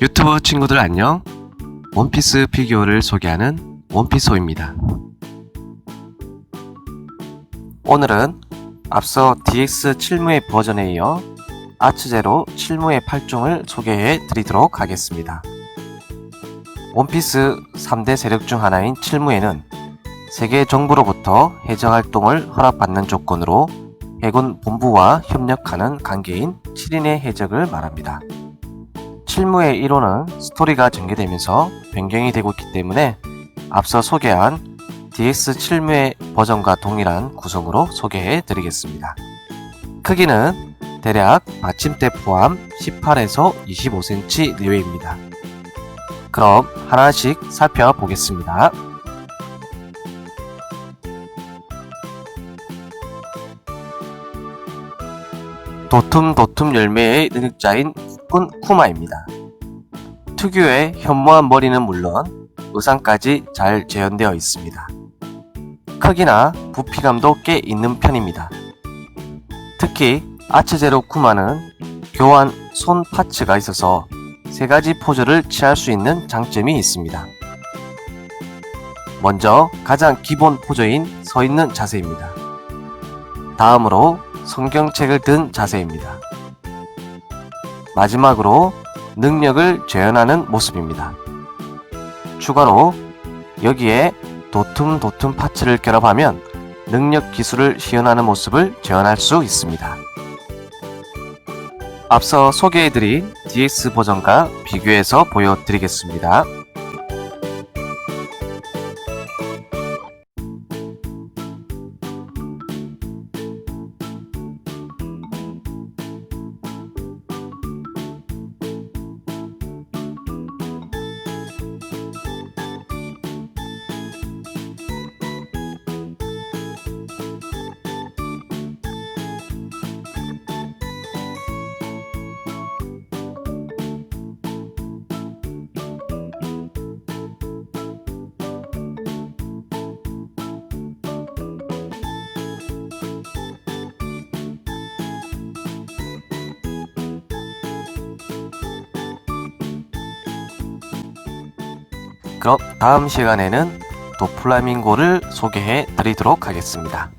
유튜브 친구들 안녕. 원피스 피규어를 소개하는 원피소입니다. 오늘은 앞서 DX 7무의 버전에 이어 아츠제로 7무의 8종을 소개해 드리도록 하겠습니다. 원피스 3대 세력 중 하나인 7무에는 세계 정부로부터 해적 활동을 허락받는 조건으로 해군 본부와 협력하는 관계인 7인의 해적을 말합니다. 7무의 1호는 스토리가 전개되면서 변경이 되고 있기 때문에 앞서 소개한 DX 7무의 버전과 동일한 구성으로 소개해 드리겠습니다. 크기는 대략 받침대 포함 18에서 25cm 내외입니다. 그럼 하나씩 살펴보겠습니다. 도툼도툼 열매의 능력자인 국군 쿠마입니다. 특유의 현모한 머리는 물론 의상까지 잘 재현되어 있습니다. 크기나 부피감도 꽤 있는 편입니다. 특히 아츠제로 쿠마는 교환 손 파츠가 있어서 세 가지 포즈를 취할 수 있는 장점이 있습니다. 먼저 가장 기본 포즈인 서 있는 자세입니다. 다음으로 성경책을 든 자세입니다. 마지막으로 능력을 재현하는 모습입니다. 추가로 여기에 도툼 도툼 파츠를 결합하면 능력 기술을 시연하는 모습을 재현할 수 있습니다. 앞서 소개해드린 DX 버전과 비교해서 보여드리겠습니다. 그럼 다음 시간에는 도플라밍고를 소개해 드리도록 하겠습니다.